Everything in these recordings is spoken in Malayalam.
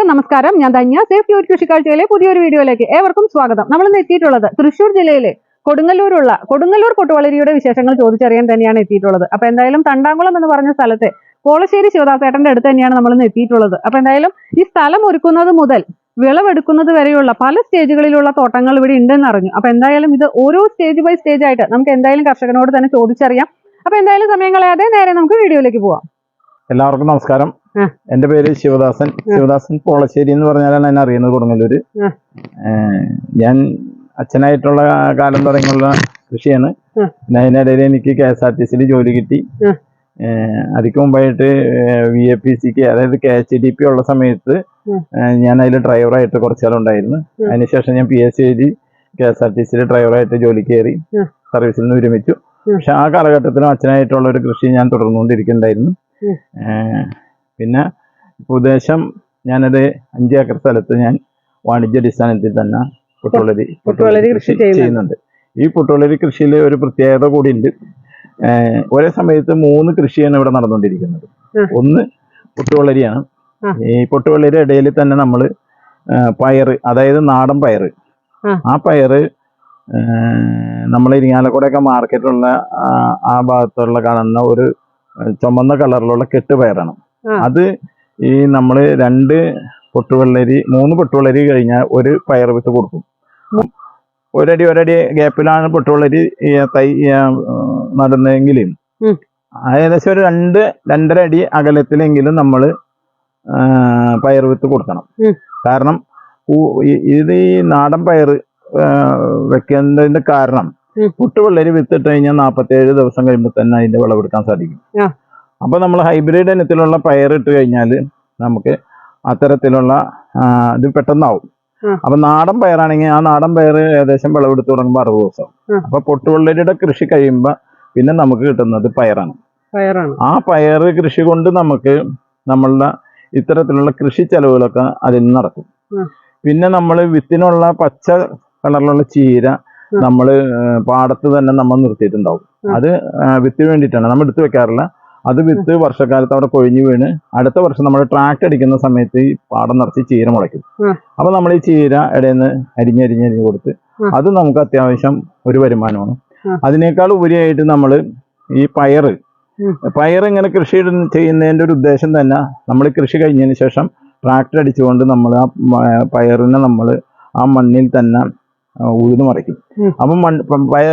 എല്ലാവർക്കും നമസ്കാരം. ഞാൻ ധന്യ. സേഫ് ക്യൂർ കൃഷിക്കാഴ്ചയിലെ പുതിയൊരു വീഡിയോയിലേക്ക് ഏവർക്കും സ്വാഗതം. നമ്മൾ ഇന്ന് എത്തിയിട്ടുള്ളത് തൃശ്ശൂർ ജില്ലയിലെ കൊടുങ്ങല്ലൂരുള്ള കൊടുങ്ങല്ലൂർ കൊട്ടുവളരിയുടെ വിശേഷങ്ങൾ ചോദിച്ചറിയാൻ തന്നെയാണ് എത്തിയിട്ടുള്ളത്. അപ്പൊ എന്തായാലും തണ്ടാംകുളം എന്ന് പറഞ്ഞ സ്ഥലത്തെ കോളശ്ശേരി ശിവദാസേട്ടന്റെ അടുത്ത് തന്നെയാണ് നമ്മൾ ഇന്ന് എത്തിയിട്ടുള്ളത്. അപ്പൊ എന്തായാലും ഈ സ്ഥലം ഒരുക്കുന്നത് മുതൽ വിളവെടുക്കുന്നത് വരെയുള്ള പല സ്റ്റേജുകളിലുള്ള തോട്ടങ്ങൾ ഇവിടെ ഉണ്ടെന്ന് അറിഞ്ഞു. അപ്പൊ എന്തായാലും ഇത് ഓരോ സ്റ്റേജ് ബൈ സ്റ്റേജ് ആയിട്ട് നമുക്ക് എന്തായാലും കർഷകനോട് തന്നെ ചോദിച്ചറിയാം. അപ്പൊ എന്തായാലും സമയം കളയാതെ നേരെ നമുക്ക് വീഡിയോയിലേക്ക് പോവാം. എല്ലാവർക്കും നമസ്കാരം. എന്റെ പേര് ശിവദാസൻ. ശിവദാസൻ പോളശ്ശേരി എന്ന് പറഞ്ഞാലാണ് എന്നെ അറിയുന്നത് കൊടുങ്ങല്ലൂര്. ഞാൻ അച്ഛനായിട്ടുള്ള കാലം തുടങ്ങിയുള്ള കൃഷിയാണ്. പിന്നെ അതിനിടയിൽ എനിക്ക് കെ എസ് ആർ ടി സിയിൽ ജോലി കിട്ടി. അതിക്ക് മുമ്പായിട്ട് വി എ പി സിക്ക് അതായത് കെ എച്ച് ഡി പി ഉള്ള സമയത്ത് ഞാൻ അതിൽ ഡ്രൈവറായിട്ട് കുറച്ചാൾ ഉണ്ടായിരുന്നു അതിനുശേഷം ഞാൻ പി എസ് സി എഴുതി കെ എസ് ആർ ടി സിയിൽ ഡ്രൈവറായിട്ട് ജോലി കയറി. സർവീസിൽ നിന്ന് വിരമിച്ചു. പക്ഷെ ആ കാലഘട്ടത്തിലും അച്ഛനായിട്ടുള്ള ഒരു കൃഷി ഞാൻ തുടർന്നുകൊണ്ടിരിക്കുന്നുണ്ടായിരുന്നു. പിന്നെ ഉദ്ദേശം ഞാനത് അഞ്ച് ഏക്കർ സ്ഥലത്ത് ഞാൻ വാണിജ്യ വാണിജ്യാടിസ്ഥാനത്തിൽ തന്നെ പുട്ടുവളരി പുട്ടുവളരി കൃഷി ചെയ്യുന്നുണ്ട്. ഈ പുട്ടുവളരി കൃഷിയിൽ ഒരു പ്രത്യേകത കൂടി ഉണ്ട് ഒരേ സമയത്ത് മൂന്ന് കൃഷിയാണ് ഇവിടെ നടന്നുകൊണ്ടിരിക്കുന്നത്. ഒന്ന് പുട്ടുവളരിയാണ്. ഈ പുട്ടുവളരി ഇടയിൽ തന്നെ നമ്മൾ പയറ് അതായത് നാടൻ പയറ് ആ. പയറ് നമ്മൾ ഇരിങ്ങാലക്കുടയൊക്കെ മാർക്കറ്റിലുള്ള ആ- ഭാഗത്തുള്ള കാണുന്ന ഒരു ചുമന്ന കളറിലുള്ള കെട്ട് പയറാണ്. അത് ഈ നമ്മൾ രണ്ട് പൊട്ടുവെള്ളരി മൂന്ന് പൊട്ടുവെള്ളരി കഴിഞ്ഞാൽ ഒരു പയർ വിത്ത് കൊടുക്കും. ഒരടി ഒരടി ഗ്യാപ്പിലാണ് പൊട്ടുവെള്ളരി തൈ ആ, ഏകദേശം ഒരു രണ്ട് രണ്ടര അടി അകലത്തിലെങ്കിലും നമ്മൾ പയർ വിത്ത് കൊടുക്കണം. കാരണം ഇത് ഈ നാടൻ പയർ വെക്കേണ്ടതിന്റെ കാരണം. പുട്ടുവെള്ളരി വിത്തിട്ട് കഴിഞ്ഞാൽ നാൽപ്പത്തേഴ് ദിവസം കഴിയുമ്പോൾ തന്നെ അതിന്റെ വിളവെടുക്കാൻ സാധിക്കും. ആ. അപ്പൊ നമ്മൾ ഹൈബ്രിഡ് ഇനത്തിലുള്ള പയർ ഇട്ട് കഴിഞ്ഞാൽ നമുക്ക് അത്തരത്തിലുള്ള ഇത് പെട്ടെന്നാവും. അപ്പൊ നാടൻ പയറാണെങ്കിൽ ആ നാടൻ പയർ ഏകദേശം വിളവെടുത്ത് തുടങ്ങുമ്പോൾ അറുപത് ദിവസം. അപ്പൊ പൊട്ടുവെള്ളരിയുടെ കൃഷി കഴിയുമ്പോൾ പിന്നെ നമുക്ക് കിട്ടുന്നത് പയറാണ്. പയറാണ്. ആ പയർ കൃഷി കൊണ്ട് നമുക്ക് നമ്മളുടെ ഇത്തരത്തിലുള്ള കൃഷി ചെലവുകളൊക്കെ അതിൽ നിന്ന് നടക്കും. പിന്നെ നമ്മൾ വിത്തിനുള്ള പച്ച കളറിലുള്ള ചീര. നമ്മൾ പാടത്ത് തന്നെ നമ്മൾ നിർത്തിയിട്ടുണ്ടാവും. അത് വിത്തിന് വേണ്ടിയിട്ടാണ്. നമ്മൾ എടുത്തു വെക്കാറില്ല. അത് വിത്ത് വർഷക്കാലത്ത് അവിടെ കൊഴിഞ്ഞു വീണ് അടുത്ത വർഷം നമ്മൾ ട്രാക്ട് അടിക്കുന്ന സമയത്ത് ഈ പാടം നിറച്ച് ചീര മുളയ്ക്കും. അപ്പൊ നമ്മൾ ഈ ചീര ഇടയിൽ നിന്ന് അരിഞ്ഞരിഞ്ഞരിഞ്ഞ് കൊടുത്ത്. അത് നമുക്ക് അത്യാവശ്യം ഒരു വരുമാനമാണ് അതിനേക്കാൾ ഉപരിയായിട്ട് നമ്മൾ ഈ പയറ്. പയർ ഇങ്ങനെ കൃഷി ചെയ്യുന്നതിന്റെ ഒരു ഉദ്ദേശം തന്നെ നമ്മൾ കൃഷി കഴിഞ്ഞതിന് ശേഷം ട്രാക്ടർ അടിച്ചുകൊണ്ട് നമ്മൾ ആ പയറിനെ നമ്മൾ ആ മണ്ണിൽ തന്നെ ഉഴുതു മറിക്കും. അപ്പം മണ്ണ് പയ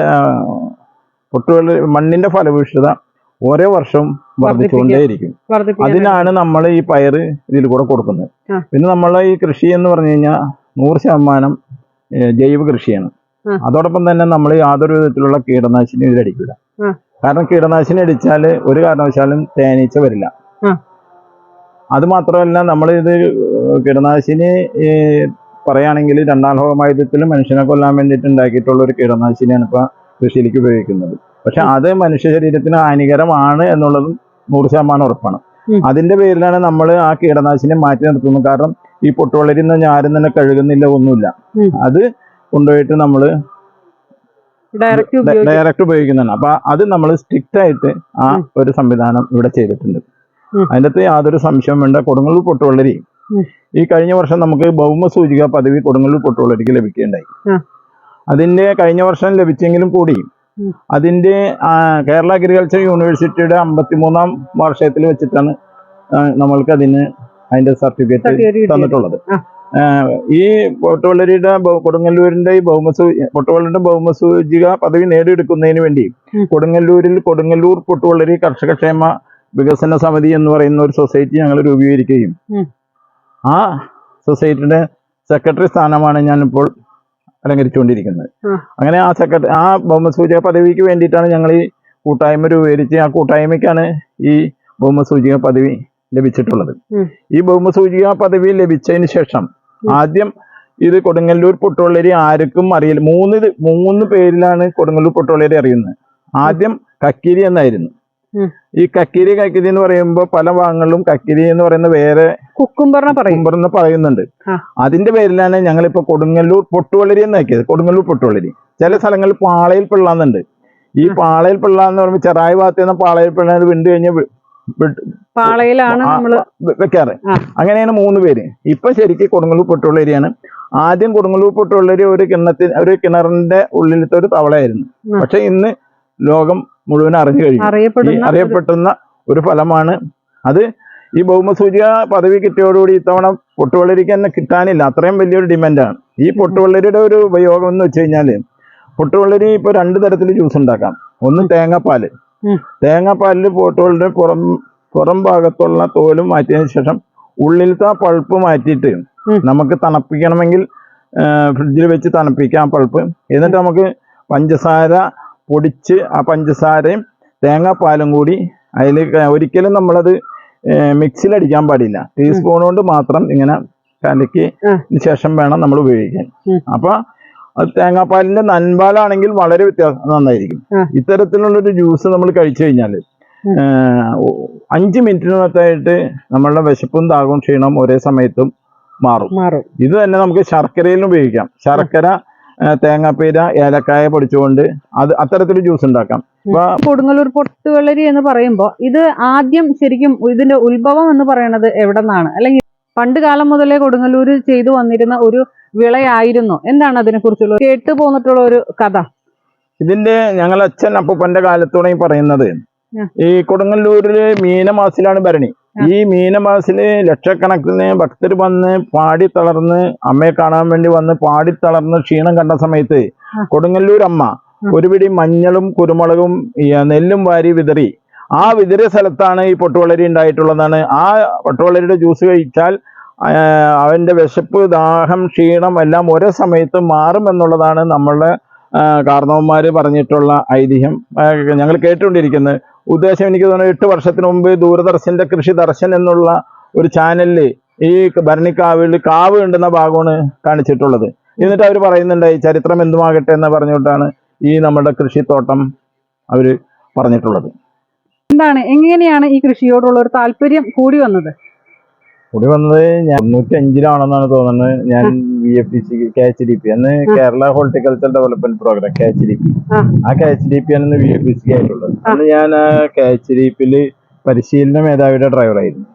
പൊട്ടുകൾ മണ്ണിന്റെ ഫലഭൂഷ്ഠത ഓരോ വർഷം വർദ്ധിച്ചുകൊണ്ടേയിരിക്കും. അതിനാണ് നമ്മൾ ഈ പയറ് ഇതിൽ കൂടെ കൊടുക്കുന്നത്. പിന്നെ നമ്മളെ ഈ കൃഷി എന്ന് പറഞ്ഞു കഴിഞ്ഞാൽ നൂറ് ശതമാനം ജൈവ കൃഷിയാണ്. അതോടൊപ്പം തന്നെ നമ്മൾ യാതൊരു വിധത്തിലുള്ള കീടനാശിനി ഇതിലടിക്കില്ല കാരണം കീടനാശിനി അടിച്ചാൽ ഒരു കാരണവശാലും തേനീച്ച വരില്ല. അത് മാത്രമല്ല നമ്മൾ ഇത് കീടനാശിനി പറയുകയാണെങ്കിൽ രണ്ടാം ലോകമായുധത്തിൽ മനുഷ്യനെ കൊല്ലാൻ വേണ്ടിയിട്ട് ഉണ്ടാക്കിയിട്ടുള്ള ഒരു കീടനാശിനിയാണ് ഇപ്പൊ കൃഷിയിലേക്ക് ഉപയോഗിക്കുന്നത്. പക്ഷെ അത് മനുഷ്യ ശരീരത്തിന് ഹാനികരമാണ് എന്നുള്ളതും നൂറ് ശതമാനം ഉറപ്പാണ്. അതിന്റെ പേരിലാണ് നമ്മൾ ആ കീടനാശിനി മാറ്റി നിർത്തുന്നത്. കാരണം ഈ പൊട്ടുവളരുന്ന ആരും തന്നെ കഴുകുന്നില്ല ഒന്നുമില്ല. അത് കൊണ്ടുപോയിട്ട് നമ്മൾ ഡയറക്റ്റ് ഉപയോഗിക്കും. ഡയറക്റ്റ് ഉപയോഗിക്കുന്നതാണ്. അപ്പൊ അത് നമ്മൾ സ്ട്രിക്റ്റ് ആയിട്ട് ആ ഒരു സംവിധാനം ഇവിടെ ചെയ്തിട്ടുണ്ട്. അതിന്റെ അതിന്റെ അകത്ത് യാതൊരു സംശയം വേണ്ട. കൊടുങ്ങല്ലൂർ പൊട്ടുവളരി ഈ കഴിഞ്ഞ വർഷം നമുക്ക് ഭൗമ സൂചിക പദവി കൊടുങ്ങല്ലൂർ പൊട്ടുവളരിക്ക് ലഭിക്കുകയുണ്ടായി. അതിന്റെ കഴിഞ്ഞ വർഷം ലഭിച്ചെങ്കിലും കൂടി ഉം. അതിന്റെ കേരള അഗ്രികൾച്ചർ യൂണിവേഴ്സിറ്റിയുടെ അമ്പത്തിമൂന്നാം വർഷത്തിൽ വെച്ചിട്ടാണ് നമ്മൾക്ക് അതിന് അതിന്റെ സർട്ടിഫിക്കറ്റ് തന്നിട്ടുള്ളത്. ഈ പൊട്ടുവള്ളരിയുടെ കൊടുങ്ങല്ലൂരിന്റെ ഈ ഭൗമസൂ പൊട്ടുവള്ളരുടെ ഭൗമസൂചിക പദവി നേടിയെടുക്കുന്നതിന് വേണ്ടി കൊടുങ്ങല്ലൂരിൽ കൊടുങ്ങല്ലൂർ പൊട്ടുവള്ളരി കർഷകക്ഷേമ വികസന സമിതി എന്ന് പറയുന്ന ഒരു സൊസൈറ്റി ഞങ്ങൾ രൂപീകരിക്കുകയും ആ സൊസൈറ്റിയുടെ സെക്രട്ടറി സ്ഥാനമാണ് ഞാനിപ്പോൾ അലങ്കരിച്ചുകൊണ്ടിരിക്കുന്നത്. അങ്ങനെ ആ സെക്രട്ടറി ആ ഭൗമസൂചക പദവിക്ക് വേണ്ടിയിട്ടാണ് ഞങ്ങൾ ഈ കൂട്ടായ്മ രൂപീകരിച്ച് ആ കൂട്ടായ്മയ്ക്കാണ് ഈ ഭൗമസൂചിക പദവി ലഭിച്ചിട്ടുള്ളത്. ഈ ഭൗമസൂചിക പദവി ലഭിച്ചതിന് ശേഷം ആദ്യം ഇത് കൊടുങ്ങല്ലൂർ പൊട്ടുവള്ളരി ആർക്കും അറിയില്ല. മൂന്ന് മൂന്ന് പേരിലാണ് കൊടുങ്ങല്ലൂർ പൊട്ടുവള്ളരി അറിയുന്നത്. ആദ്യം കക്കിരി എന്നായിരുന്നു. ഈ കക്കിരി കക്കിരി എന്ന് പറയുമ്പോൾ പല ഭാഗങ്ങളിലും കക്കിരി എന്ന് പറയുന്ന വേറെ കുക്കുംബറിനെ പറയുന്നുണ്ട്. അതിന്റെ പേരിലാണ് ഞങ്ങളിപ്പോ കൊടുങ്ങല്ലൂർ പൊട്ടുവളരി എന്നാക്കിയത് കൊടുങ്ങല്ലൂർ പൊട്ടുവളരി ചില സ്ഥലങ്ങളിൽ പാളയിൽ പിള്ളാന്നുണ്ട്. ഈ പാളയിൽ പിള്ള എന്ന് പറയുമ്പോൾ ചെറായി ഭാഗത്ത് നിന്ന് പാളയിൽ പിള്ള വിണ്ട് കഴിഞ്ഞ് പാളയിലാണ് വെക്കാറ്. അങ്ങനെയാണ് മൂന്ന് പേര്. ഇപ്പൊ ശരിക്കും കൊടുങ്ങല്ലൂർ പൊട്ടുവളരിയാണ് ആദ്യം കൊടുങ്ങല്ലൂർ പൊട്ടുവളരി ഒരു കിണത്തിന് ഒരു കിണറിന്റെ ഉള്ളിലത്തെ ഒരു തവളയായിരുന്നു. പക്ഷെ ഇന്ന് ലോകം മുഴുവൻ അറിഞ്ഞു കഴിഞ്ഞു. അറിയപ്പെടുന്ന ഒരു- ഒരു ഫലമാണ് അത്. ഈ ഭൗമസൂചിക പദവി കിട്ടിയോടുകൂടി ഇത്തവണ പൊട്ടുവെള്ളരിക്ക് തന്നെ കിട്ടാനില്ല. അത്രയും വലിയൊരു ഡിമാൻഡാണ് ഈ പൊട്ടുവെള്ളരിയുടെ ഒരു ഉപയോഗം എന്ന് വെച്ച് കഴിഞ്ഞാൽ പൊട്ടുവെള്ളരി ഇപ്പോൾ രണ്ട് തരത്തിൽ ജ്യൂസ് ഉണ്ടാക്കാം. ഒന്ന് തേങ്ങാപ്പാൽ. തേങ്ങാപ്പാലിൽ പൊട്ടുവെള്ളരി പുറം പുറം ഭാഗത്തുള്ള തോലും മാറ്റിയതിന് ശേഷം ഉള്ളിലത്തെ ആ പൾപ്പ് മാറ്റിയിട്ട് നമുക്ക് തണുപ്പിക്കണമെങ്കിൽ ഫ്രിഡ്ജിൽ വെച്ച് തണുപ്പിക്കാം പൾപ്പ്. എന്നിട്ട് നമുക്ക് പഞ്ചസാര പൊടിച്ച് ആ പഞ്ചസാരയും തേങ്ങാപ്പാലും കൂടി അതിൽ ഒരിക്കലും നമ്മളത് മിക്സിയിൽ അടിക്കാൻ പാടില്ല ടീസ്പൂൺ കൊണ്ട് മാത്രം ഇങ്ങനെ കലക്കി. ശേഷം വേണം നമ്മൾ ഉപയോഗിക്കാൻ. അപ്പൊ അത് തേങ്ങാപ്പാലിന്റെ നൻപാലാണെങ്കിൽ വളരെ വ്യത്യാസം നന്നായിരിക്കും. ഇത്തരത്തിലുള്ളൊരു ജ്യൂസ് നമ്മൾ കഴിച്ചു കഴിഞ്ഞാൽ. അഞ്ച് മിനിറ്റിനകത്തായിട്ട് നമ്മളുടെ വിശപ്പും ദാഹവും ക്ഷീണവും ഒരേ സമയത്തും മാറും ഇത് തന്നെ നമുക്ക് ശർക്കരയിലും ഉപയോഗിക്കാം ശർക്കര തേങ്ങാപ്പീര ഏലക്കായ പൊടിച്ചുകൊണ്ട് അത് അത്തരത്തിൽ ജ്യൂസ് ഉണ്ടാക്കാം. കൊടുങ്ങല്ലൂർ പൊട്ടുവെള്ളരി എന്ന് പറയുമ്പോൾ ഇത് ആദ്യം ശരിക്കും ഇതിന്റെ ഉത്ഭവം എന്ന് പറയുന്നത് എവിടെ നിന്നാണ് അല്ലെങ്കിൽ പണ്ട് കാലം മുതലേ കൊടുങ്ങല്ലൂർ ചെയ്തു വന്നിരുന്ന ഒരു വിളയായിരുന്നു. എന്താണ് അതിനെ കുറിച്ചുള്ള കേട്ടു പോന്നിട്ടുള്ള ഒരു കഥ. ഇതിന്റെ ഞങ്ങളെ അച്ഛൻ അപ്പൂപ്പന്റെ കാലത്തോടെ പറയുന്നത്. ഈ കൊടുങ്ങല്ലൂരിലെ മീനമാസിലാണ് ഭരണി. ഈ മീനമാസിൽ ലക്ഷക്കണക്കിന് ഭക്തർ വന്ന് പാടി തളർന്ന് അമ്മയെ കാണാൻ വേണ്ടി വന്ന് പാടി തളർന്ന് ക്ഷീണം കണ്ട സമയത്ത് കൊടുങ്ങല്ലൂർ അമ്മ ഒരുപിടി ഒരു പിടി മഞ്ഞളും കുരുമുളകും നെല്ലും വാരി വിതറി. ആ വിതറിയ സ്ഥലത്താണ് ഈ പൊട്ടുവളരി ഉണ്ടായിട്ടുള്ളതാണ്. ആ പൊട്ടുവളരിയുടെ ജ്യൂസ് കഴിച്ചാൽ അവന്റെ വിശപ്പ് ദാഹം ക്ഷീണം എല്ലാം ഒരേ സമയത്ത് മാറും എന്നുള്ളതാണ് നമ്മളുടെ കാർണവന്മാർ പറഞ്ഞിട്ടുള്ള ഐതിഹ്യം. ഞങ്ങൾ കേട്ടുകൊണ്ടിരിക്കുന്നത്. ഉദ്ദേശം എനിക്ക് തോന്നുന്നു എട്ട് വർഷത്തിന് മുമ്പ് ദൂരദർശന്റെ കൃഷി ദർശൻ എന്നുള്ള ഒരു ചാനലിൽ ഈ ഭരണിക്കാവിൽ കാവ് ഉണ്ടെന്ന ഭാഗമാണ് കാണിച്ചിട്ടുള്ളത്. എന്നിട്ട് അവർ പറയുന്നുണ്ട് ഈ ചരിത്രം എന്തുമാകട്ടെ എന്ന് പറഞ്ഞുകൊണ്ടാണ് ഈ നമ്മുടെ കൃഷിത്തോട്ടം അവർ പറഞ്ഞിട്ടുള്ളത്. എന്താണ് എങ്ങനെയാണ് ഈ കൃഷിയോടുള്ള ഒരു താല്പര്യം കൂടി വന്നത്? കൂടി വന്നത് ഞാൻ തൊണ്ണൂറ്റി അഞ്ചിലാണെന്നാണ് തോന്നുന്നത്. ഞാൻ V F D C K H D P അന്ന് Kerala horticulture development programme K H D P ആ. കെ എച്ച് ഡി പി ആണ് വി എഫ് ഡി സി ആയിട്ടുള്ളത്. അന്ന് ഞാൻ ആ കെ എച്ച് ഡി പിയിൽ പരിശീലന മേധാവിയുടെ ഡ്രൈവറായിരുന്നു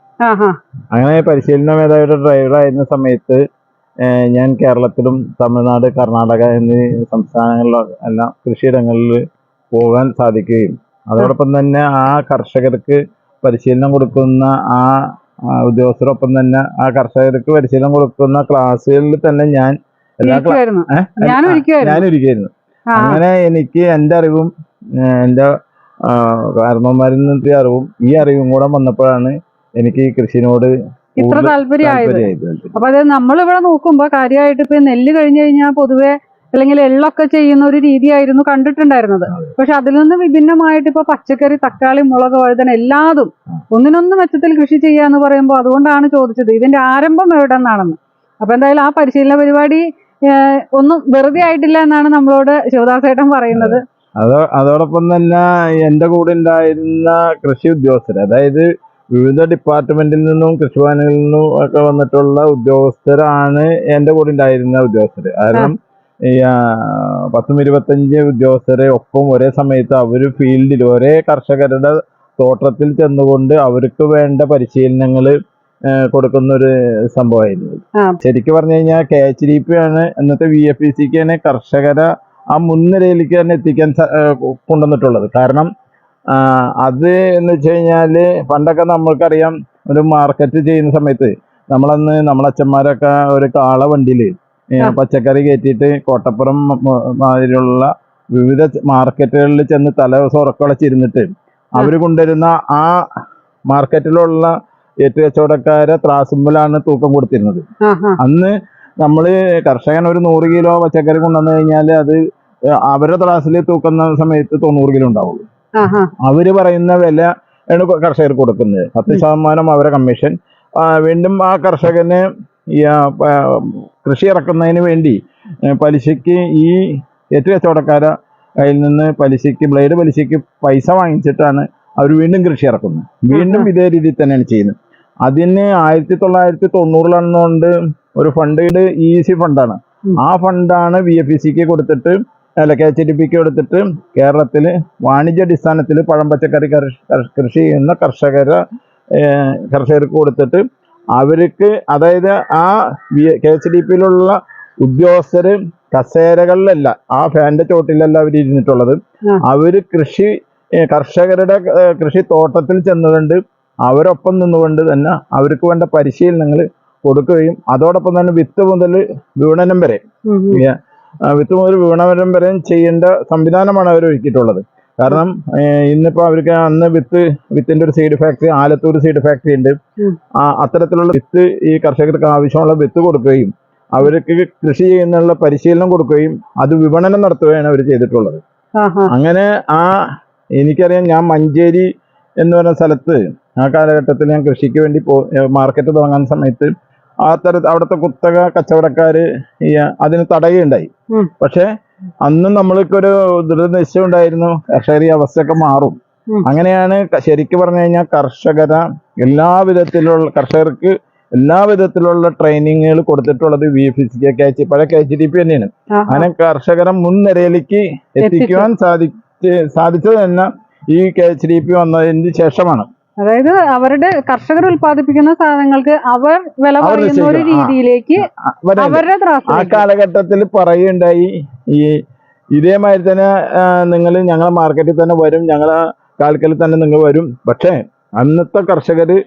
അങ്ങനെ പരിശീലന മേധാവിയുടെ ഡ്രൈവറായിരുന്ന സമയത്ത് ഞാൻ കേരളത്തിലും തമിഴ്നാട് കർണാടക എന്നീ സംസ്ഥാനങ്ങളിലും എല്ലാം കൃഷിയിടങ്ങളിൽ പോകാൻ സാധിക്കുകയും. അതോടൊപ്പം തന്നെ ആ കർഷകർക്ക് പരിശീലനം കൊടുക്കുന്ന ആ ഉദ്യോഗസ്ഥരൊപ്പം തന്നെ ആ കർഷകർക്ക് പരിശീലനം കൊടുക്കുന്ന ക്ലാസ്സുകളിൽ തന്നെ ഞാൻ എല്ലാ ഞാൻ അങ്ങനെ എനിക്ക് എന്റെ അറിവും എന്റെ എന്റെ കാരണവന്മാരിൽ നിന്നത്തെ അറിവും ഈ അറിവും കൂടെ വന്നപ്പോഴാണ് എനിക്ക് കൃഷിനോട് ഇത്ര താല്പര്യമായത്. അപ്പൊ അത് നമ്മളിവിടെ നോക്കുമ്പോ കാര്യമായിട്ട് ഇപ്പൊ നെല്ല് കഴിഞ്ഞു കഴിഞ്ഞാൽ പൊതുവെ അല്ലെങ്കിൽ എള്ളൊക്കെ ചെയ്യുന്ന ഒരു രീതിയായിരുന്നു കണ്ടിട്ടുണ്ടായിരുന്നത്. പക്ഷെ അതിൽ നിന്ന് വിഭിന്നമായിട്ട് ഇപ്പൊ പച്ചക്കറി തക്കാളി മുളക് വഴുതന എല്ലാതും ഒന്നിനൊന്ന് മെച്ചത്തിൽ കൃഷി ചെയ്യുക ചെയ്യാന്ന് പറയുമ്പോൾ അതുകൊണ്ടാണ് ചോദിച്ചത്. ഇതിന്റെ ആരംഭം എവിടെ നിന്നാണെന്ന് അപ്പൊ എന്തായാലും ആ പരിശീലന പരിപാടി ഒന്നും വെറുതെ ആയിട്ടില്ല എന്നാണ് നമ്മളോട് ശിവദാസേട്ടൻ പറയുന്നത്. അതോ അതോടൊപ്പം തന്നെ എന്റെ കൂടെ ഉണ്ടായിരുന്ന കൃഷി ഉദ്യോഗസ്ഥർ അതായത് വിവിധ ഡിപ്പാർട്ട്മെന്റിൽ നിന്നും കൃഷിഭവനിൽ നിന്നും ഒക്കെ വന്നിട്ടുള്ള ഉദ്യോഗസ്ഥരാണ് എന്റെ കൂടെ ഉണ്ടായിരുന്ന ഉദ്യോഗസ്ഥർ. കാരണം ഈ പത്തും ഇരുപത്തഞ്ച് ഉദ്യോഗസ്ഥരെ ഒപ്പം ഒരേ സമയത്ത് അവർ ഫീൽഡിൽ ഒരേ കർഷകരുടെ തോട്ടത്തിൽ ചെന്നുകൊണ്ട് അവർക്ക് വേണ്ട പരിശീലനങ്ങൾ കൊടുക്കുന്ന ഒരു സംഭവമായിരുന്നു. ശരിക്കും പറഞ്ഞു കഴിഞ്ഞാൽ കെ എച്ച് ഡി പി ആണ് ഇന്നത്തെ വി എഫ് പി സിക്ക് തന്നെ കർഷകരെ ആ മുൻനിരയിലേക്ക് തന്നെ എത്തിക്കാൻ കൊണ്ടുവന്നിട്ടുള്ളത് കാരണം അത് എന്ന് വെച്ച് കഴിഞ്ഞാൽ പണ്ടൊക്കെ നമ്മൾക്കറിയാം ഒരു മാർക്കറ്റ് ചെയ്യുന്ന സമയത്ത് നമ്മളന്ന് നമ്മളച്ഛന്മാരൊക്കെ ഒരു കാള ആ. പച്ചക്കറി കയറ്റിയിട്ട് കോട്ടപ്പുറം മാതിരിയുള്ള വിവിധ മാർക്കറ്റുകളിൽ ചെന്ന് തല ദിവസം ഉറക്കളച്ചിരുന്നിട്ട് അവർ കൊണ്ടുവരുന്ന ആ മാർക്കറ്റിലുള്ള ഏറ്റുകച്ചവടക്കാരെ ത്രാസുമ്പലാണ് തൂക്കം കൊടുത്തിരുന്നത്. അന്ന് നമ്മൾ കർഷകൻ ഒരു നൂറ് കിലോ പച്ചക്കറി കൊണ്ടുവന്നു കഴിഞ്ഞാൽ അത് അവരുടെ ത്രാസിൽ തൂക്കുന്ന സമയത്ത് തൊണ്ണൂറ് കിലോ ഉണ്ടാവുള്ളൂ. അവർ പറയുന്ന വില ആണ് കർഷകർ കൊടുക്കുന്നത്. പത്ത് ശതമാനം അവരെ കമ്മീഷൻ. വീണ്ടും ആ കർഷകന് കൃഷി ഇറക്കുന്നതിന് വേണ്ടി പലിശയ്ക്ക് ഈ ഏറ്റുകച്ചവടക്കാരെ കയ്യിൽ നിന്ന് പലിശയ്ക്ക് ബ്ലേഡ് പലിശയ്ക്ക് പൈസ വാങ്ങിച്ചിട്ടാണ് അവർ വീണ്ടും കൃഷി ഇറക്കുന്നത്. വീണ്ടും ഇതേ രീതിയിൽ തന്നെയാണ് ചെയ്യുന്നത്. അതിന് ആയിരത്തി തൊള്ളായിരത്തി തൊണ്ണൂറിലാണെന്നുകൊണ്ട് ഒരു ഫണ്ട് ഇ സി ഫണ്ടാണ്. ആ ഫണ്ടാണ് വി എഫ് സിക്ക് കൊടുത്തിട്ട് അല്ല കെ എച്ച് ഡി പിക്ക് കൊടുത്തിട്ട് കേരളത്തിൽ വാണിജ്യാടിസ്ഥാനത്തിൽ പഴം പച്ചക്കറി കൃഷി ചെയ്യുന്ന കർഷകരെ കർഷകർക്ക് കൊടുത്തിട്ട് അവർക്ക് അതായത് ആ കെ എസ് ഡി പിയിലുള്ള ഉദ്യോഗസ്ഥര് കസേരകളിലല്ല ആ ഫാന്റെ ചോട്ടിലല്ല അവർ ഇരുന്നിട്ടുള്ളത്. അവർ അവർ കൃഷി കർഷകരുടെ കൃഷി തോട്ടത്തിൽ ചെന്നുകൊണ്ട് അവരൊപ്പം നിന്നുകൊണ്ട് തന്നെ അവർക്ക് വേണ്ട പരിശീലനങ്ങൾ കൊടുക്കുകയും അതോടൊപ്പം തന്നെ വിത്ത് മുതൽ വിപണനം വരെ. വിത്ത് മുതൽ വിപണനം വരെ ചെയ്യേണ്ട സംവിധാനമാണ് അവർ ഒരുക്കിയിട്ടുള്ളത് കാരണം ഇന്നിപ്പോ അവർക്ക് അന്ന് വിത്ത് വിത്തിന്റെ ഒരു seed factory Alathur seed factory ഉണ്ട്. അത്തരത്തിലുള്ള വിത്ത് ഈ കർഷകർക്ക് ആവശ്യമുള്ള വിത്ത് കൊടുക്കുകയും അവർക്ക് കൃഷി ചെയ്യുന്നതിനുള്ള പരിശീലനം കൊടുക്കുകയും അത് വിപണനം നടത്തുകയാണ് അവർ ചെയ്തിട്ടുള്ളത്. അങ്ങനെ ആ എനിക്കറിയാം ഞാൻ മഞ്ചേരി എന്ന് പറയുന്ന സ്ഥലത്ത് ആ കാലഘട്ടത്തിൽ ഞാൻ കൃഷിക്ക് വേണ്ടി പോ മാർക്കറ്റ് തുടങ്ങാൻ സമയത്ത് ആ തര അവിടുത്തെ കുത്തക കച്ചവടക്കാര് ഈ അതിന് തടയുണ്ടായി പക്ഷെ അന്നും നമ്മൾക്കൊരു ദൃഢനിശ്ചയം ഉണ്ടായിരുന്നു കർഷകർ ഈ അവസ്ഥയൊക്കെ മാറും. അങ്ങനെയാണ് ശരിക്കും പറഞ്ഞു കഴിഞ്ഞാൽ കർഷകര എല്ലാ വിധത്തിലുള്ള കർഷകർക്ക് എല്ലാ വിധത്തിലുള്ള ട്രെയിനിങ്ങുകൾ കൊടുത്തിട്ടുള്ളത് V F C K H പഴയ കെ എച്ച് ഡി പി തന്നെയാണ്. അങ്ങനെ കർഷകരെ മുൻനിരയിലേക്ക് എത്തിക്കുവാൻ സാധിച്ച് സാധിച്ചത് തന്നെ ഈ കെ എച്ച് ഡി പി വന്നതിന് ശേഷമാണ്. അതായത് അവരുടെ കർഷകർ ഉൽപ്പാദിപ്പിക്കുന്ന സാധനങ്ങൾക്ക് അവർ വില പറയുന്ന ഒരു രീതിയിലേക്ക് അവരുടെ അവരുടെ ആ കാലഘട്ടത്തിൽ പറയുണ്ടായി ഈ ഇതേമാതിരി തന്നെ നിങ്ങൾ ഞങ്ങളെ മാർക്കറ്റിൽ തന്നെ വരും ഞങ്ങളെ കാൽക്കലിൽ തന്നെ നിങ്ങൾ വരും. പക്ഷേ അന്നത്തെ കർഷകർ ദൃഢ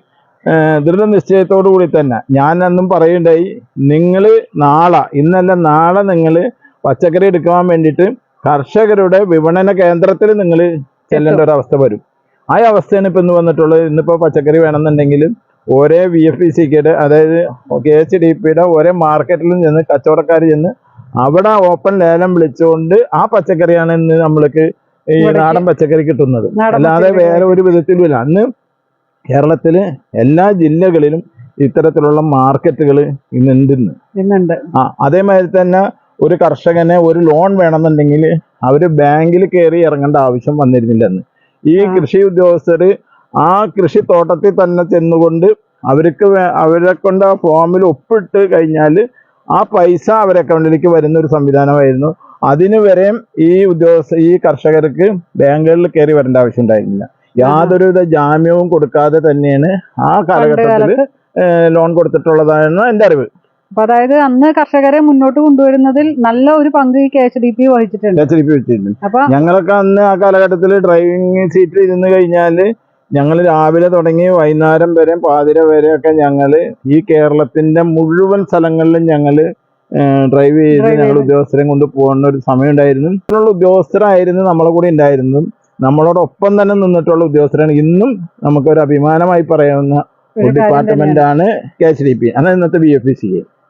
ദൃഢനിശ്ചയത്തോടു കൂടി തന്നെ ഞാൻ അന്നും പറയുണ്ടായി നിങ്ങൾ നാളെ ഇന്നല്ല നാളെ നിങ്ങൾ പച്ചക്കറി എടുക്കാൻ വേണ്ടിയിട്ട് കർഷകരുടെ വിപണന കേന്ദ്രത്തിൽ നിങ്ങൾ ചെല്ലേണ്ട ഒരു അവസ്ഥ വരും. ആ അവസ്ഥയാണ് ഇപ്പം ഇന്ന് വന്നിട്ടുള്ളത്. ഇന്നിപ്പോൾ പച്ചക്കറി വേണമെന്നുണ്ടെങ്കിലും ഒരേ വി എഫ് പി സിക്കയുടെ അതായത് കെ എച്ച് ഡി പിയുടെ ഒരേ മാർക്കറ്റിലും ചെന്ന് കച്ചവടക്കാർ ചെന്ന് അവിടെ ഓപ്പൺ ലേലം വിളിച്ചുകൊണ്ട് ആ പച്ചക്കറിയാണ് ഇന്ന് നമ്മൾക്ക് ഈ നാടൻ പച്ചക്കറി കിട്ടുന്നത്. അല്ലാതെ വേറെ ഒരു വിധത്തിലുമില്ല. അന്ന് കേരളത്തിലെ എല്ലാ ജില്ലകളിലും ഇത്തരത്തിലുള്ള മാർക്കറ്റുകൾ ഇന്നുണ്ടെന്ന്. ഇന്നുണ്ട്. ആ അതേമാതിരി തന്നെ ഒരു കർഷകനെ ഒരു ലോൺ വേണമെന്നുണ്ടെങ്കിൽ അവർ ബാങ്കിൽ കയറി ഇറങ്ങേണ്ട ആവശ്യം വന്നിരുന്നില്ല അന്ന്. ഈ കൃഷി ഉദ്യോഗസ്ഥര് ആ കൃഷി തോട്ടത്തിൽ തന്നെ ചെന്നുകൊണ്ട് അവർക്ക് അവരെ കൊണ്ട് ആ ഫോമിൽ ഒപ്പിട്ട് കഴിഞ്ഞാൽ ആ പൈസ അവരെ അക്കൗണ്ടിലേക്ക് വരുന്ന ഒരു സംവിധാനമായിരുന്നു. അതിന് വരെയും ഈ ഉദ്യോഗസ്ഥ ഈ കർഷകർക്ക് ബാങ്കുകളിൽ കയറി വരേണ്ട ആവശ്യം ഉണ്ടായിരുന്നില്ല. യാതൊരുവിധ ജാമ്യവും കൊടുക്കാതെ തന്നെയാണ് ആ കാലഘട്ടത്തിൽ ലോൺ കൊടുത്തിട്ടുള്ളതാണ് എന്റെ അറിവ്. അപ്പൊ അതായത് അന്ന് കർഷകരെ മുന്നോട്ട് കൊണ്ടുവരുന്നതിൽ നല്ല ഒരു പങ്ക് ഈ കെ എച്ച് ഡി പി വഹിച്ചിട്ടുണ്ട്. എച്ച് വെച്ചിട്ടുണ്ട് അപ്പൊ ഞങ്ങളൊക്കെ അന്ന് ആ കാലഘട്ടത്തിൽ ഡ്രൈവിംഗ് സീറ്റിൽ ഇരുന്ന് കഴിഞ്ഞാൽ ഞങ്ങൾ രാവിലെ തുടങ്ങി വൈകുന്നേരം വരെ പാതിര വരെയൊക്കെ ഞങ്ങൾ ഈ കേരളത്തിന്റെ മുഴുവൻ സ്ഥലങ്ങളിലും ഞങ്ങൾ ഡ്രൈവ് ചെയ്ത് ഞങ്ങൾ. ഉദ്യോഗസ്ഥരെ കൊണ്ട് പോകുന്ന ഒരു സമയം ഉണ്ടായിരുന്നു ഇതിനുള്ള ഉദ്യോഗസ്ഥരായിരുന്നു നമ്മളെ കൂടെ ഉണ്ടായിരുന്നതും. നമ്മളോടൊപ്പം തന്നെ നിന്നിട്ടുള്ള ഉദ്യോഗസ്ഥരാണ്. ഇന്നും നമുക്കൊരു അഭിമാനമായി പറയുന്ന ഒരു ഡിപ്പാർട്ട്മെന്റ് ആണ് കെ എച്ച് ഡി പി അതാണ് ഇന്നത്തെ ബി എഫ് സി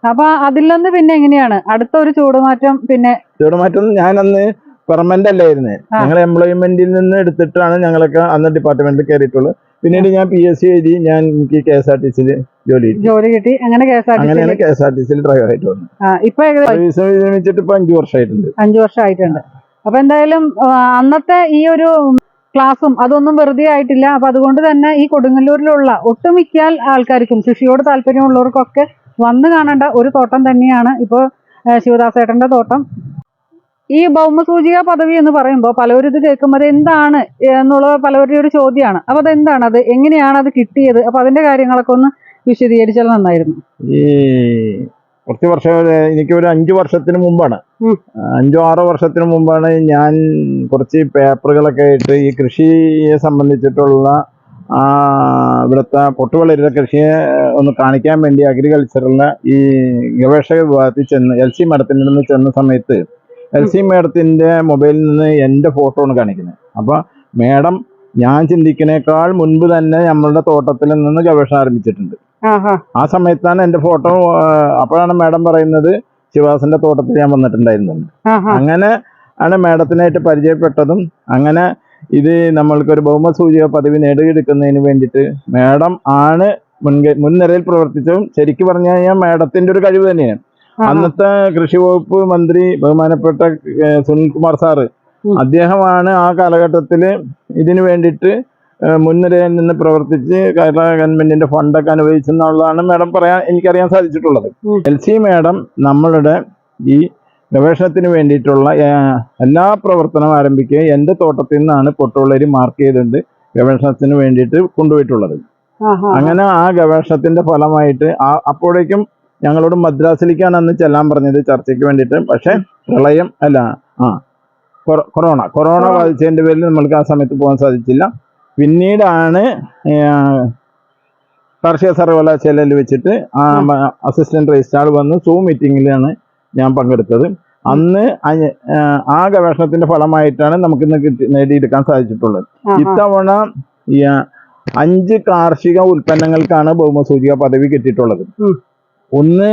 അപ്പൊ അതിൽ നിന്ന് പിന്നെ എങ്ങനെയാണ്? അടുത്ത ഒരു ചൂടുമാറ്റം പിന്നെ ചൂടുമാറ്റം ഞാൻ അന്ന് പെർമനന്റ് അല്ലായിരുന്നു. ഞങ്ങൾ എംപ്ലോയ്മെന്റിൽ നിന്ന് എടുത്തിട്ടാണ് ഞങ്ങളൊക്കെ അന്ന് ഡിപ്പാർട്ട്മെന്റിൽ കയറിയിട്ടുള്ളത് പിന്നീട് ഞാൻ പി എസ് സി എഴുതി ഞാൻ എനിക്ക് കെ എസ് ആർ ടി സിയിൽ ജോലി കിട്ടി. ജോലി കിട്ടി. അങ്ങനെ കെ എസ് ആർ അങ്ങനെയാണ് കെ എസ് ആർ ടി സിയിൽ ഡ്രൈവറായിട്ട് വന്നു ഇപ്പൊ സർവീസ് വിരമിച്ചിട്ട് ഇപ്പൊ അഞ്ചു വർഷമായിട്ടുണ്ട്. അഞ്ചു വർഷമായിട്ടുണ്ട്. അപ്പൊ എന്തായാലും അന്നത്തെ ഈ ഒരു ക്ലാസ്സും അതൊന്നും വെറുതെ ആയിട്ടില്ല. അപ്പൊ അതുകൊണ്ട് തന്നെ ഈ കൊടുങ്ങല്ലൂരിലുള്ള ഒട്ടുമിക്ക ആൾക്കാർക്കും കൃഷിയോട് താല്പര്യമുള്ളവർക്കൊക്കെ വന്നു കാണേണ്ട ഒരു തോട്ടം തന്നെയാണ് ഇപ്പോൾ ശിവദാസേട്ടന്റെ തോട്ടം. ഈ ഭൗമസൂചിക പദവി എന്ന് പറയുമ്പോൾ പലരും ഇത് കേൾക്കുമ്പോൾ അത് എന്താണ് എന്നുള്ളത് പലവരുടെ ഒരു ചോദ്യമാണ്. അപ്പൊ അതെന്താണ്? അത് എങ്ങനെയാണ് അത് കിട്ടിയത്? അപ്പൊ അതിന്റെ കാര്യങ്ങളൊക്കെ ഒന്ന് വിശദീകരിച്ചാൽ നന്നായിരുന്നു. ഈ കുറച്ച് വർഷം എനിക്ക് ഒരു അഞ്ചു വർഷത്തിന് മുമ്പാണ്. അഞ്ചോ ആറോ വർഷത്തിന് മുമ്പാണ് ഞാൻ കുറച്ച് പേപ്പറുകളൊക്കെ ആയിട്ട് ഈ കൃഷിയെ സംബന്ധിച്ചിട്ടുള്ള ഇവിടുത്തെ പൊട്ടുവളരുന്ന കൃഷിയെ ഒന്ന് കാണിക്കാൻ വേണ്ടി അഗ്രികൾച്ചറിലെ ഈ ഗവേഷക വിഭാഗത്തിൽ ചെന്ന് എൽ സി മാഡത്തിന്റെ നിന്ന് ചെന്ന സമയത്ത് എൽ സി മേഡത്തിന്റെ മൊബൈലിൽ നിന്ന് എന്റെ ഫോട്ടോ ആണ് കാണിക്കുന്നത്. അപ്പോൾ മേഡം ഞാൻ ചിന്തിക്കുന്നേക്കാൾ മുൻപ് തന്നെ നമ്മളുടെ തോട്ടത്തിൽ നിന്ന് ഗവേഷണം ആരംഭിച്ചിട്ടുണ്ട്. ആ സമയത്താണ് എന്റെ ഫോട്ടോ അപ്പോഴാണ് മാഡം പറയുന്നത് ശിവാസിന്റെ തോട്ടത്തിൽ ഞാൻ വന്നിട്ടുണ്ടായിരുന്നു അങ്ങനെ ആണ് മാഡത്തിനായിട്ട് പരിചയപ്പെട്ടതും അങ്ങനെ ഇത് നമ്മൾക്കൊരു ഭൗമസൂചിക പദവി നേടിയെടുക്കുന്നതിന് വേണ്ടിയിട്ട് മാഡം ആണ് മുൻകൈ മുൻനിരയിൽ പ്രവർത്തിച്ചതും ശരിക്കും പറഞ്ഞു കഴിഞ്ഞാൽ മാഡത്തിന്റെ ഒരു കഴിവ് തന്നെയാണ് അന്നത്തെ കൃഷി വകുപ്പ് മന്ത്രി ബഹുമാനപ്പെട്ട സുനിൽകുമാർ സാറ്. അദ്ദേഹമാണ് ആ കാലഘട്ടത്തിൽ ഇതിനു വേണ്ടിയിട്ട് മുൻനിരയിൽ നിന്ന് പ്രവർത്തിച്ച് കേരള ഗവൺമെന്റിന്റെ ഫണ്ടൊക്കെ അനുവദിച്ചെന്നുള്ളതാണ് മാഡം പറയാൻ എനിക്കറിയാൻ സാധിച്ചിട്ടുള്ളത്. എൽ സി മാഡം നമ്മളുടെ ഈ ഗവേഷണത്തിന് വേണ്ടിയിട്ടുള്ള എല്ലാ പ്രവർത്തനവും ആരംഭിക്കുകയും എന്റെ തോട്ടത്തിൽ നിന്നാണ് പൊട്ടുള്ളരി മാർക്ക് ചെയ്തിട്ടുണ്ട് ഗവേഷണത്തിന് വേണ്ടിയിട്ട് കൊണ്ടുപോയിട്ടുള്ളത്. അങ്ങനെ ആ ഗവേഷണത്തിന്റെ ഫലമായിട്ട് ആ അപ്പോഴേക്കും ഞങ്ങളോട് മദ്രാസിലേക്കാണ് അന്ന് ചെല്ലാൻ പറഞ്ഞത് ചർച്ചയ്ക്ക് വേണ്ടിയിട്ട്. പക്ഷെ പ്രളയം അല്ല ആ കൊറോണ കൊറോണ. ബാധിച്ചതിന്റെ പേരിൽ നമ്മൾക്ക് ആ സമയത്ത് പോകാൻ സാധിച്ചില്ല. പിന്നീടാണ് കാർഷിക സർവകലാശാലയിൽ വെച്ചിട്ട് അസിസ്റ്റന്റ് രജിസ്ട്രാർ വന്ന് സൂം മീറ്റിംഗിലാണ് ഞാൻ പങ്കെടുത്തത്. അന്ന് ആ ഗവേഷണത്തിന്റെ ഫലമായിട്ടാണ് നമുക്കിന്ന് കിട്ടി നേടിയെടുക്കാൻ സാധിച്ചിട്ടുള്ളത്. ഇത്തവണ അഞ്ച് കാർഷിക ഉൽപ്പന്നങ്ങൾക്കാണ് ഭൗമസൂചിക പദവി കിട്ടിയിട്ടുള്ളത്. ഒന്ന്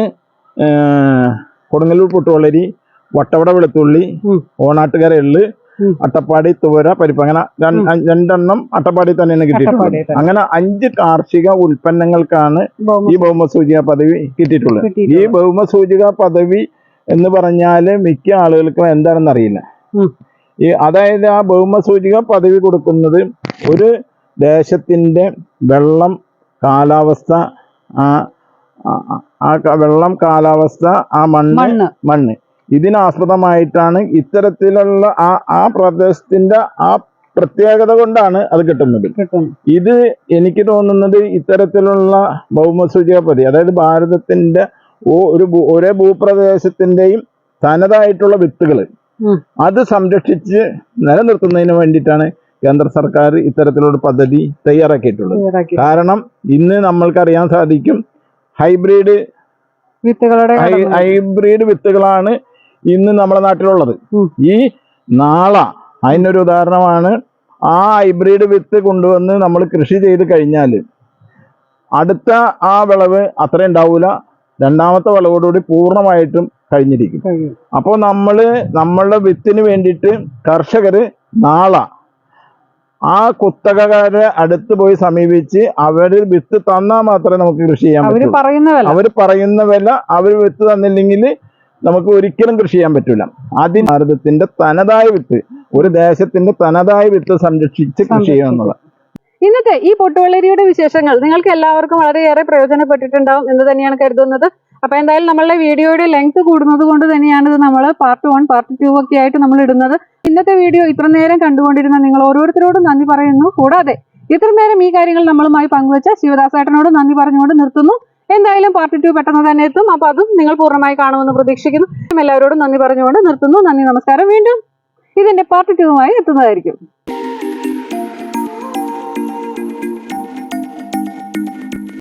കൊടുങ്ങല്ലൂർ പുട്ടുവളരി വട്ടവട വെളുത്തുള്ളി. ഓണാട്ടുകര എള്ള് അട്ടപ്പാടി തുവര പരിപ്പ് അങ്ങനെ രണ്ട്- ഉം. അഞ്ച് രണ്ടെണ്ണം അട്ടപ്പാടി തന്നെയാണ് കിട്ടിയിട്ടുള്ളത്. അങ്ങനെ അഞ്ച് കാർഷിക ഉൽപ്പന്നങ്ങൾക്കാണ് ഈ ഭൗമസൂചിക. പദവി കിട്ടിയിട്ടുള്ളത്. ഈ. ഭൗമസൂചിക പദവി എന്ന് പറഞ്ഞാൽ മിക്ക ആളുകൾക്കും എന്താണെന്ന് അറിയില്ല. ഈ അതായത് ആ ഭൗമസൂചിക പദവി കൊടുക്കുന്നത് ഒരു ദേശത്തിന്റെ വെള്ളം കാലാവസ്ഥ ആ ആ- വെള്ളം കാലാവസ്ഥ ആ മണ്ണ് മണ്ണ്. ഇതിനാസ്പദമായിട്ടാണ് ഇത്തരത്തിലുള്ള ആ ആ പ്രദേശത്തിന്റെ ആ പ്രത്യേകത കൊണ്ടാണ് അത് കിട്ടുന്നത്. ഇത് എനിക്ക് തോന്നുന്നത് ഇത്തരത്തിലുള്ള ഭൗമസൂചിക പതി അതായത് ഭാരതത്തിന്റെ ഒരു ഒരേ ഭൂപ്രദേശത്തിന്റെയും തനതായിട്ടുള്ള വിത്തുകൾ. അത് സംരക്ഷിച്ച് നിലനിർത്തുന്നതിന് വേണ്ടിയിട്ടാണ് കേന്ദ്ര സർക്കാർ ഇത്തരത്തിലുള്ള പദ്ധതി തയ്യാറാക്കിയിട്ടുള്ളത്. കാരണം ഇന്ന് നമ്മൾക്ക് അറിയാൻ സാധിക്കും ഹൈബ്രിഡ് വിത്തുകളുടെ ഹൈബ്രിഡ് വിത്തുകളാണ് ഇന്ന് നമ്മുടെ നാട്ടിലുള്ളത്. ഈ നാള അതിനൊരു ഉദാഹരണമാണ്. ആ ഹൈബ്രിഡ് വിത്ത് കൊണ്ടുവന്ന് നമ്മൾ കൃഷി ചെയ്ത് കഴിഞ്ഞാൽ അടുത്ത ആ വിളവ് അത്ര ഉണ്ടാവൂല. രണ്ടാമത്തെ വിളവോടുകൂടി പൂർണമായിട്ടും കഴിഞ്ഞിരിക്കും. അപ്പോൾ നമ്മൾ നമ്മളുടെ വിത്തിന് വേണ്ടിയിട്ട് കർഷകർ നാള ആ കുത്തകക്കാരെ അടുത്ത് പോയി സമീപിച്ച് അവർ വിത്ത് തന്നാൽ മാത്രമേ നമുക്ക് കൃഷി ചെയ്യാൻ പറ്റൂ അവർ അവർ പറയുന്ന വില. അവർ വിത്ത് തന്നില്ലെങ്കിൽ നമുക്ക് ഒരിക്കലും കൃഷി ചെയ്യാൻ പറ്റൂല. ആദ്യം ഭാരതത്തിന്റെ തനതായ വിത്ത് ഒരു ദേശത്തിന്റെ തനതായ വിത്ത് സംരക്ഷിച്ച് കൃഷി ചെയ്യുക എന്നുള്ളത് ഇന്നത്തെ ഈ പൊട്ടുവളരിയുടെ വിശേഷങ്ങൾ നിങ്ങൾക്ക് എല്ലാവർക്കും വളരെയേറെ പ്രയോജനപ്പെട്ടിട്ടുണ്ടാവും എന്ന് തന്നെയാണ് കരുതുന്നത്. അപ്പൊ എന്തായാലും നമ്മളുടെ വീഡിയോയുടെ ലെങ്ത് കൂടുന്നത് കൊണ്ട് തന്നെയാണ് ഇത് നമ്മൾ പാർട്ട് വൺ പാർട്ട് ടു ഒക്കെ ആയിട്ട് നമ്മൾ ഇടുന്നത്. ഇന്നത്തെ വീഡിയോ ഇത്ര നേരം കണ്ടുകൊണ്ടിരുന്ന നിങ്ങൾ ഓരോരുത്തരോടും നന്ദി പറയുന്നു. കൂടാതെ ഇത്ര നേരം ഈ കാര്യങ്ങൾ നമ്മളുമായി പങ്കുവച്ച ശിവദാസേട്ടനോട് നന്ദി പറഞ്ഞുകൊണ്ട് നിർത്തുന്നു. എന്തായാലും പാർട്ട് ടു പെട്ടെന്ന് തന്നെ എത്തും. അപ്പൊ അതും നിങ്ങൾ പൂർണമായി കാണുമെന്ന് പ്രതീക്ഷിക്കുന്നു. എല്ലാവരോടും നന്ദി പറഞ്ഞുകൊണ്ട് നിർത്തുന്നു. നന്ദി നമസ്കാരം. വീണ്ടും ഇതിന്റെ പാർട്ട് ടുവുമായി എത്തുന്നതായിരിക്കും.